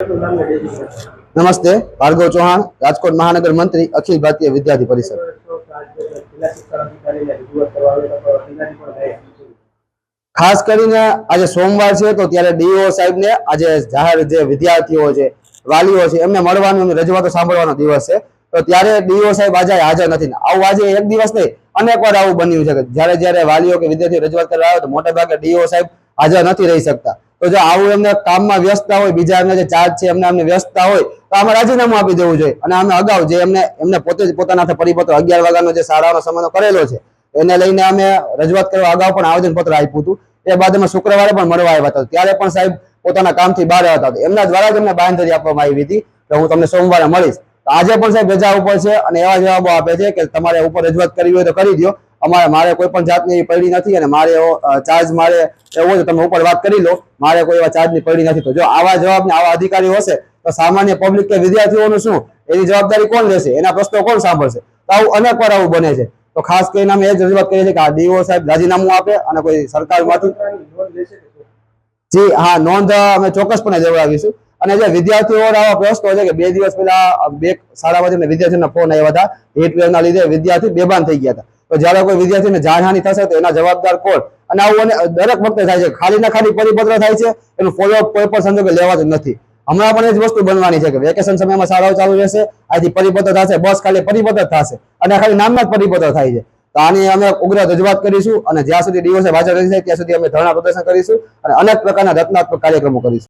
નમસ્તે, ભાર્ગવ ચૌહાણ, રાજકોટ મહાનગર મંત્રી, અખિલ ભારતીય વિદ્યાર્થી પરિષદ. ખાસ કરીને આજે સોમવાર છે, તો ત્યારે ડીઓ સાહેબને આજે જાહેર જે વિદ્યાર્થીઓ છે, વાલીઓ છે, એમને મળવાનું રજૂઆતો સાંભળવાનો દિવસ છે. તો ત્યારે ડીઓ સાહેબ આજે હાજર નથી. આવું આજે એક દિવસ નહીં, અનેક આવું બન્યું છે જ્યારે જ્યારે વાલીઓ કે વિદ્યાર્થીઓ રજૂઆત કરવા આવે, તો મોટા ભાગે ડીઓ સાહેબ હાજર નથી રહી શકતા. તો જો આવું એમને કામમાં વ્યસ્તતા હોય, બીજા એમને જે ચાર્જ છે, એમને એમને વ્યસ્તતા હોય, તો આમાં રાજીનામું આપી દેવું જોઈએ. અને અમે અગાઉ જે એમને એમને પોતે જ પોતાના પરિપત્ર અગિયાર વાગ્યાનો જે શાળાનો સમયનો કરેલો છે, એને લઈને અમે રજૂઆત કરવા અગાઉ પણ આવેદનપત્ર આપ્યું હતું. એ બાદ અમે શુક્રવારે પણ મળવા આવ્યા હતા. ત્યારે પણ સાહેબ પોતાના કામથી બહાર હતા. એમના દ્વારા જ અમને બાંધરી આપવામાં આવી હતી કે હું તમને સોમવારે મળીશ. તો આજે પણ સાહેબ રજા ઉપર છે અને એવા જવાબો આપે છે કે તમારે ઉપર રજૂઆત કરવી હોય તો કરી દો અમારે, મારે કોઈ પણ જાતની પડી નથી અને મારે એવો ચાર્જ મારે એવો છે તમે ઉપર વાત કરી લો, મારે કોઈ એવા ચાર્જની પડી નથી. તો જો આવા જવાબ ને આવા અધિકારીઓ હશે, તો સામાન્ય પબ્લિક કે વિદ્યાર્થીઓનું શું? એની જવાબદારી કોણ લેશે? એના પ્રશ્નો કોણ સાંભળશે? તો આવું અનેક વાર આવું બને છે. તો ખાસ કરીને અમે એ જ રજૂઆત કરીએ છીએ કે આ ડીઓ સાહેબ રાજીનામું આપે અને કોઈ સરકારમાંથી જી, હા, નોંધ અમે ચોક્કસપણે દેવડાવીશું અને જે વિદ્યાર્થીઓ આવા પ્રશ્નો છે કે બે દિવસ પહેલા, બે શાળામાંથી વિદ્યાર્થીઓના ફોન આવ્યા હતા. હીટવેવના લીધે વિદ્યાર્થી બેભાન થઈ ગયા હતા. તો જ્યારે કોઈ વિદ્યાર્થીને જાનહાની થશે તો એના જવાબદાર કોણ? અને આવું દરેક વખતે થાય છે. ખાલી ના ખાલી પરિપત્ર થાય છે. એનું ફોલોઅપ કોઈ પણ સંજોગે લેવાતું નથી. હમણાં પણ એ જ વસ્તુ બનવાની છે કે વેકેશન સમયમાં શાળાઓ ચાલુ રહેશે. આથી પરિપત્ર થશે. બસ ખાલી પરિપત્ર થશે. અને ખાલી નામના જ પરિપત્ર થાય છે. તો આની અમે ઉગ્ર રજૂઆત કરીશું અને જ્યાં સુધી દિવસે હાજર રહી જાય ત્યાં સુધી અમે ધરણા પ્રદર્શન કરીશું અને અનેક પ્રકારના રચનાત્મક કાર્યક્રમો કરીશું.